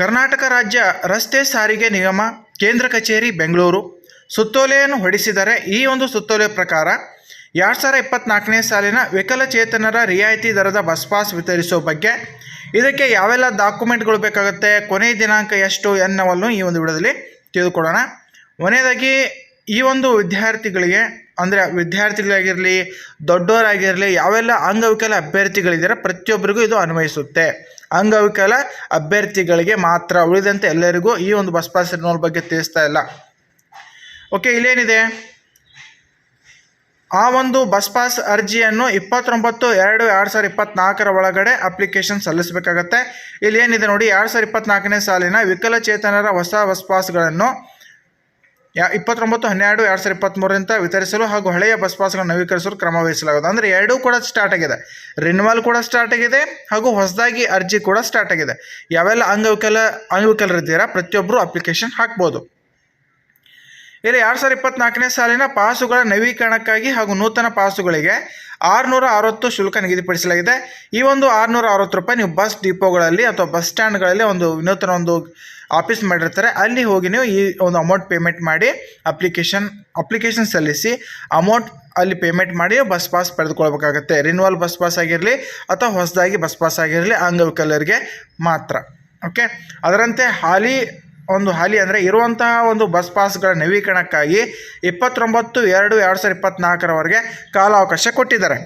ಕರ್ನಾಟಕ ರಾಜ್ಯ ರಸ್ತೆ ಸಾರಿಗೆ ನಿಗಮ, ಕೇಂದ್ರ ಕಚೇರಿ, ಬೆಂಗಳೂರು. ಸುತ್ತೋಲೆಯನ್ನು ಹೊಡಿಸಿದರೆ ಈ ಒಂದು ಸುತ್ತೋಲೆ ಪ್ರಕಾರ ಎರಡು ಸಾವಿರ ಇಪ್ಪತ್ತ್ನಾಲ್ಕನೇ ಸಾಲಿನ ವಿಕಲಚೇತನರ ರಿಯಾಯಿತಿ ದರದ ಬಸ್ ಪಾಸ್ ವಿತರಿಸೋ ಬಗ್ಗೆ ಇದಕ್ಕೆ ಯಾವೆಲ್ಲ ಡಾಕ್ಯುಮೆಂಟ್ಗಳು ಬೇಕಾಗುತ್ತೆ ಕೊನೆಯ ದಿನಾಂಕ ಎಷ್ಟು ಎನ್ನುವನ್ನು ಈ ಒಂದು ವಿಡಿಯೋದಲ್ಲಿ ತಿಳಿದುಕೊಳ್ಳೋಣ. ಕೊನೆಯದಾಗಿ ಈ ಒಂದು ವಿದ್ಯಾರ್ಥಿಗಳಿಗೆ, ಅಂದರೆ ವಿದ್ಯಾರ್ಥಿಗಳಾಗಿರಲಿ, ದೊಡ್ಡವರಾಗಿರಲಿ, ಯಾವೆಲ್ಲ ಅಂಗವಿಕಲ ಅಭ್ಯರ್ಥಿಗಳಿದ್ದಾರೆ ಪ್ರತಿಯೊಬ್ಬರಿಗೂ ಇದು ಅನ್ವಯಿಸುತ್ತೆ. ಅಂಗವಿಕಲ ಅಭ್ಯರ್ಥಿಗಳಿಗೆ ಮಾತ್ರ ಉಳಿದಂತೆ ಎಲ್ಲರಿಗೂ ಈ ಒಂದು ಬಸ್ ಪಾಸ್ ರಿನೋಲ್ ಬಗ್ಗೆ ತಿಳಿಸ್ತಾ ಇಲ್ಲ. ಓಕೆ, ಇಲ್ಲೇನಿದೆ? ಆ ಒಂದು ಬಸ್ ಪಾಸ್ ಅರ್ಜಿಯನ್ನು ಇಪ್ಪತ್ತೊಂಬತ್ತು ಎರಡು ಎರಡು ಸಾವಿರದ ಇಪ್ಪತ್ತ್ನಾಲ್ಕರ ಒಳಗಡೆ ಅಪ್ಲಿಕೇಶನ್ ಸಲ್ಲಿಸಬೇಕಾಗತ್ತೆ. ಇಲ್ಲಿ ಏನಿದೆ ನೋಡಿ, ಎರಡು ಸಾವಿರದ ಇಪ್ಪತ್ತ್ನಾಲ್ಕನೇ ಸಾಲಿನ ವಿಕಲಚೇತನರ ಹೊಸ ಬಸ್ ಪಾಸ್ಗಳನ್ನು ಯಾ ಇಪ್ಪತ್ತೊಂಬತ್ತು, ಹನ್ನೆರಡು, ಎರಡು ಸಾವಿರದ ಇಪ್ಪತ್ತ್ಮೂರರಿಂದ ವಿತರಿಸಲು ಹಾಗೂ ಹಳೆಯ ಬಸ್ ಪಾಸ್ಗಳನ್ನು ನವೀಕರಿಸಲು ಕ್ರಮ ವಹಿಸಲಾಗುವುದು. ಅಂದರೆ ಎರಡೂ ಕೂಡ ಸ್ಟಾರ್ಟ್ ಆಗಿದೆ. ರಿನ್ವಲ್ ಕೂಡ ಸ್ಟಾರ್ಟ್ ಆಗಿದೆ ಹಾಗೂ ಹೊಸದಾಗಿ ಅರ್ಜಿ ಕೂಡ ಸ್ಟಾರ್ಟ್ ಆಗಿದೆ. ಯಾವೆಲ್ಲ ಅಂಗವಿಕಲ ಅಂಗವಿಕಲರಿದ್ದೀರಾ? ಪ್ರತಿಯೊಬ್ಬರು ಅಪ್ಲಿಕೇಶನ್ ಹಾಕ್ಬೋದು. ಇಲ್ಲಿ ಎರಡು ಸಾವಿರದ ಇಪ್ಪತ್ನಾಲ್ಕನೇ ಸಾಲಿನ ಪಾಸುಗಳ ನವೀಕರಣಕ್ಕಾಗಿ ಹಾಗೂ ನೂತನ ಪಾಸುಗಳಿಗೆ ಆರುನೂರ ಅರವತ್ತು ಶುಲ್ಕ ನಿಗದಿಪಡಿಸಲಾಗಿದೆ. ಈ ಒಂದು ಆರುನೂರ ಅರವತ್ತು ರೂಪಾಯಿ ನೀವು ಬಸ್ ಡಿಪೋಗಳಲ್ಲಿ ಅಥವಾ ಬಸ್ ಸ್ಟ್ಯಾಂಡ್ಗಳಲ್ಲಿ ಒಂದು ವಿನೂತನ ಒಂದು ಆಫೀಸ್ ಮಾಡಿರ್ತಾರೆ. ಅಲ್ಲಿ ಹೋಗಿ ನೀವು ಈ ಒಂದು ಅಮೌಂಟ್ ಪೇಮೆಂಟ್ ಮಾಡಿ ಅಪ್ಲಿಕೇಶನ್ ಅಪ್ಲಿಕೇಶನ್ ಸಲ್ಲಿಸಿ ಅಮೌಂಟ್ ಅಲ್ಲಿ ಪೇಮೆಂಟ್ ಮಾಡಿ ಬಸ್ ಪಾಸ್ ಪಡೆದುಕೊಳ್ಬೇಕಾಗತ್ತೆ. ರಿನ್ಯೂವಲ್ ಬಸ್ ಪಾಸ್ ಆಗಿರಲಿ ಅಥವಾ ಹೊಸದಾಗಿ ಬಸ್ ಪಾಸ್ ಆಗಿರಲಿ ಅಂಗವಿಕಲರಿಗೆ ಮಾತ್ರ. ಓಕೆ? ಅದರಂತೆ ಹಾಲಿ ಒಂದು ಹಾಲಿ ಅಂದರೆ ಇರುವಂತಹ ಒಂದು ಬಸ್ ಪಾಸ್ಗಳ ನವೀಕರಣಕ್ಕಾಗಿ ಇಪ್ಪತ್ತೊಂಬತ್ತು ಎರಡು ಎರಡು ಸಾವಿರದ ಇಪ್ಪತ್ತ್ನಾಲ್ಕರವರೆಗೆ ಕಾಲಾವಕಾಶ ಕೊಟ್ಟಿದ್ದಾರೆ.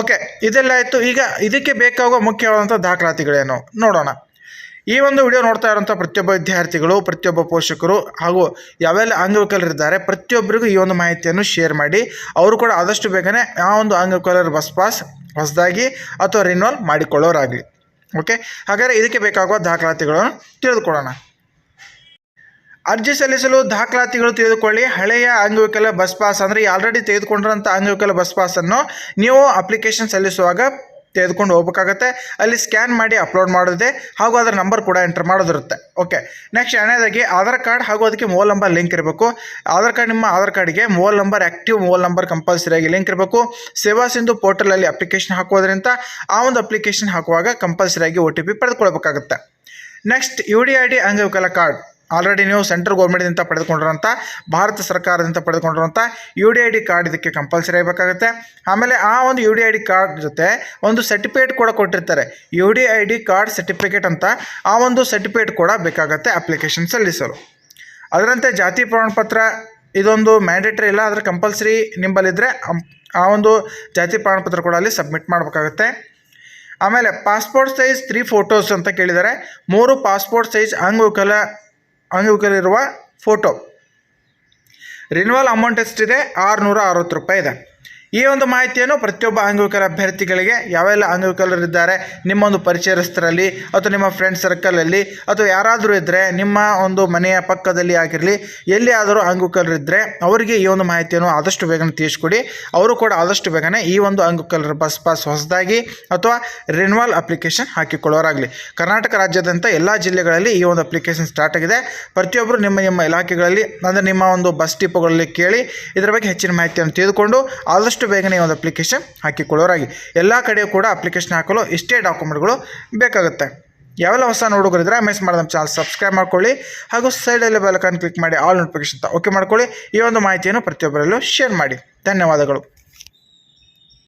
ಓಕೆ ಇದೆಲ್ಲ ಆಯಿತು. ಈಗ ಇದಕ್ಕೆ ಬೇಕಾಗುವ ಮುಖ್ಯವಾದಂಥ ದಾಖಲಾತಿಗಳೇನು? ನೋಡೋಣ. ಈ ಒಂದು ವಿಡಿಯೋ ನೋಡ್ತಾ ಇರೋಂಥ ಪ್ರತಿಯೊಬ್ಬ ವಿದ್ಯಾರ್ಥಿಗಳು, ಪ್ರತಿಯೊಬ್ಬ ಪೋಷಕರು ಹಾಗೂ ಯಾವೆಲ್ಲ ಅಂಗವಿಕಲರಿದ್ದಾರೆ, ಪ್ರತಿಯೊಬ್ಬರಿಗೂ ಈ ಒಂದು ಮಾಹಿತಿಯನ್ನು ಶೇರ್ ಮಾಡಿ. ಅವರು ಕೂಡ ಆದಷ್ಟು ಬೇಗನೆ ಆ ಒಂದು ಅಂಗವಿಕಲರ ಬಸ್ ಪಾಸ್ ಹೊಸದಾಗಿ ಅಥವಾ ರಿನ್ವಾಲ್ ಮಾಡಿಕೊಳ್ಳೋರಾಗಲಿ. ಓಕೆ ಹಾಗಾದರೆ ಇದಕ್ಕೆ ಬೇಕಾಗುವ ದಾಖಲಾತಿಗಳನ್ನು ತಿಳಿದುಕೊಳ್ಳೋಣ. ಅರ್ಜಿ ಸಲ್ಲಿಸಲು ದಾಖಲಾತಿಗಳು ತೆಗೆದುಕೊಳ್ಳಿ. ಹಳೆಯ ಅಂಗವಿಕಲ ಬಸ್ ಪಾಸ್ ಅಂದರೆ ಆಲ್ರೆಡಿ ತೆಗೆದುಕೊಂಡಿರೋಂಥ ಅಂಗವಿಕಲ ಬಸ್ ಪಾಸನ್ನು ನೀವು ಅಪ್ಲಿಕೇಶನ್ ಸಲ್ಲಿಸುವಾಗ ತೆಗೆದುಕೊಂಡು ಹೋಗ್ಬೇಕಾಗತ್ತೆ. ಅಲ್ಲಿ ಸ್ಕ್ಯಾನ್ ಮಾಡಿ ಅಪ್ಲೋಡ್ ಮಾಡೋದಿದೆ ಹಾಗೂ ಅದರ ನಂಬರ್ ಕೂಡ ಎಂಟರ್ ಮಾಡೋದಿರುತ್ತೆ ಓಕೆ ನೆಕ್ಸ್ಟ್ ಎರಡನೇದಾಗಿ ಆಧಾರ್ ಕಾರ್ಡ್ ಹಾಗೂ ಅದಕ್ಕೆ ಮೊಬೈಲ್ ನಂಬರ್ ಲಿಂಕ್ ಇರಬೇಕು. ಆಧಾರ್ ಕಾರ್ಡ್ ನಿಮ್ಮ ಆಧಾರ್ ಕಾರ್ಡ್ಗೆ mobile number active mobile number ಕಂಪಲ್ಸರಿಯಾಗಿ link ಇರಬೇಕು. ಸೇವಾ ಸಿಂಧು ಪೋರ್ಟಲಲ್ಲಿ ಅಪ್ಲಿಕೇಶನ್ ಹಾಕೋದ್ರಿಂದ ಆ ಒಂದು ಅಪ್ಲಿಕೇಶನ್ ಹಾಕುವಾಗ ಕಂಪಲ್ಸರಿಯಾಗಿ O T P ಪಡೆದುಕೊಳ್ಬೇಕಾಗುತ್ತೆ next U D I D ಅಂಗವಿಕಲ ಕಾರ್ಡ್ ಆಲ್ರೆಡಿ ನೀವು ಸೆಂಟ್ರಲ್ ಗೌರ್ಮೆಂಟ್ದಿಂದ ಪಡೆದುಕೊಂಡಿರುವಂಥ ಭಾರತ ಸರ್ಕಾರದಿಂದ ಪಡೆದುಕೊಂಡಿರುವಂಥ U D I D card ಇದಕ್ಕೆ ಕಂಪಲ್ಸರಿ ಆಗಬೇಕಾಗುತ್ತೆ. ಆಮೇಲೆ ಆ ಒಂದು U D I D card ಜೊತೆ ಒಂದು ಸರ್ಟಿಫಿಕೇಟ್ ಕೂಡ ಕೊಟ್ಟಿರ್ತಾರೆ. U D I D card certificate ಅಂತ ಆ ಒಂದು ಸರ್ಟಿಫಿಕೇಟ್ ಕೂಡ ಬೇಕಾಗುತ್ತೆ ಅಪ್ಲಿಕೇಶನ್ ಸಲ್ಲಿಸಲು ಅದರಂತೆ ಜಾತಿ ಪ್ರಮಾಣಪತ್ರ ಇದೊಂದು ಮ್ಯಾಂಡೇಟ್ರಿ ಇಲ್ಲ, ಆದರೆ ಕಂಪಲ್ಸರಿ ನಿಂಬಲ್ಲಿದ್ದರೆ ಆ ಒಂದು ಜಾತಿ ಪ್ರಮಾಣಪತ್ರ ಕೂಡ ಅಲ್ಲಿ ಸಬ್ಮಿಟ್ ಮಾಡಬೇಕಾಗುತ್ತೆ. ಆಮೇಲೆ ಪಾಸ್ಪೋರ್ಟ್ ಸೈಜ್ ತ್ರೀ ಫೋಟೋಸ್ ಅಂತ ಕೇಳಿದ್ದಾರೆ ಮೂರು ಪಾಸ್ಪೋರ್ಟ್ ಸೈಜ್ ಅಂಗವಿಕಲ ಅಂಗವಿಕಲಿರುವ ಫೋಟೋ ರಿನಿವಲ್ ಅಮೌಂಟ್ ಎಷ್ಟಿದೆ? ಆರುನೂರ ಅರವತ್ತು ರೂಪಾಯಿ ಇದೆ. ಈ ಒಂದು ಮಾಹಿತಿಯನ್ನು ಪ್ರತಿಯೊಬ್ಬ ಅಂಗವಿಕಲ ಅಭ್ಯರ್ಥಿಗಳಿಗೆ ಯಾವೆಲ್ಲ ಅಂಗವಿಕಲರಿದ್ದಾರೆ ನಿಮ್ಮ ಒಂದು ಪರಿಚಯಸ್ಥರಲ್ಲಿ ಅಥವಾ ನಿಮ್ಮ ಫ್ರೆಂಡ್ ಸರ್ಕಲಲ್ಲಿ ಅಥವಾ ಯಾರಾದರೂ ಇದ್ದರೆ ನಿಮ್ಮ ಒಂದು ಮನೆಯ ಪಕ್ಕದಲ್ಲಿ ಆಗಿರಲಿ ಎಲ್ಲಿಯಾದರೂ ಅಂಗವಿಕಲರಿದ್ದರೆ ಅವರಿಗೆ ಈ ಒಂದು ಮಾಹಿತಿಯನ್ನು ಆದಷ್ಟು ಬೇಗನೆ ತಿಳಿಸ್ಕೊಡಿ. ಅವರು ಕೂಡ ಆದಷ್ಟು ಬೇಗನೆ ಈ ಒಂದು ಅಂಗವಿಕಲರ ಬಸ್ ಪಾಸ್ ಹೊಸದಾಗಿ ಅಥವಾ ರಿನ್ವಾಲ್ ಅಪ್ಲಿಕೇಶನ್ ಹಾಕಿಕೊಳ್ಳೋರಾಗಲಿ. ಕರ್ನಾಟಕ ರಾಜ್ಯದಂಥ ಎಲ್ಲ ಜಿಲ್ಲೆಗಳಲ್ಲಿ ಈ ಒಂದು ಅಪ್ಲಿಕೇಶನ್ ಸ್ಟಾರ್ಟ್ ಆಗಿದೆ. ಪ್ರತಿಯೊಬ್ಬರು ನಿಮ್ಮ ನಿಮ್ಮ ಇಲಾಖೆಗಳಲ್ಲಿ ಅಂದರೆ ನಿಮ್ಮ ಒಂದು ಬಸ್ ಟಿಪ್ಪುಗಳಲ್ಲಿ ಕೇಳಿ ಇದರ ಬಗ್ಗೆ ಹೆಚ್ಚಿನ ಮಾಹಿತಿಯನ್ನು ತಿಳಿದುಕೊಂಡು ಆದಷ್ಟು ಬೇಗನೆ ಒಂದು ಅಪ್ಲಿಕೇಶನ್ ಹಾಕಿಕೊಳ್ಳೋರಾಗಿ. ಎಲ್ಲ ಕಡೆ ಕೂಡ ಅಪ್ಲಿಕೇಶನ್ ಹಾಕಲು ಇಷ್ಟೇ ಡಾಕ್ಯುಮೆಂಟ್ಗಳು ಬೇಕಾಗುತ್ತೆ. ಯಾವೆಲ್ಲ ಹೊಸ ನೋಡುಗರಿದ್ರೆ ಮಿಸ್ ಮಾಡಿದ ಚಾನಲ್ ಸಬ್ಸ್ಕ್ರೈಬ್ ಮಾಡ್ಕೊಳ್ಳಿ. ಹಾಗೂ ಸೈಡಲ್ಲಿ ಬೆಲಕನ್ ಕ್ಲಿಕ್ ಮಾಡಿ ಆಲ್ ನೋಟಿಫಿಕೇಶನ್ ಓಕೆ ಮಾಡ್ಕೊಳ್ಳಿ. ಈ ಒಂದು ಮಾಹಿತಿಯನ್ನು ಪ್ರತಿಯೊಬ್ಬರಲ್ಲೂ ಶೇರ್ ಮಾಡಿ. ಧನ್ಯವಾದಗಳು.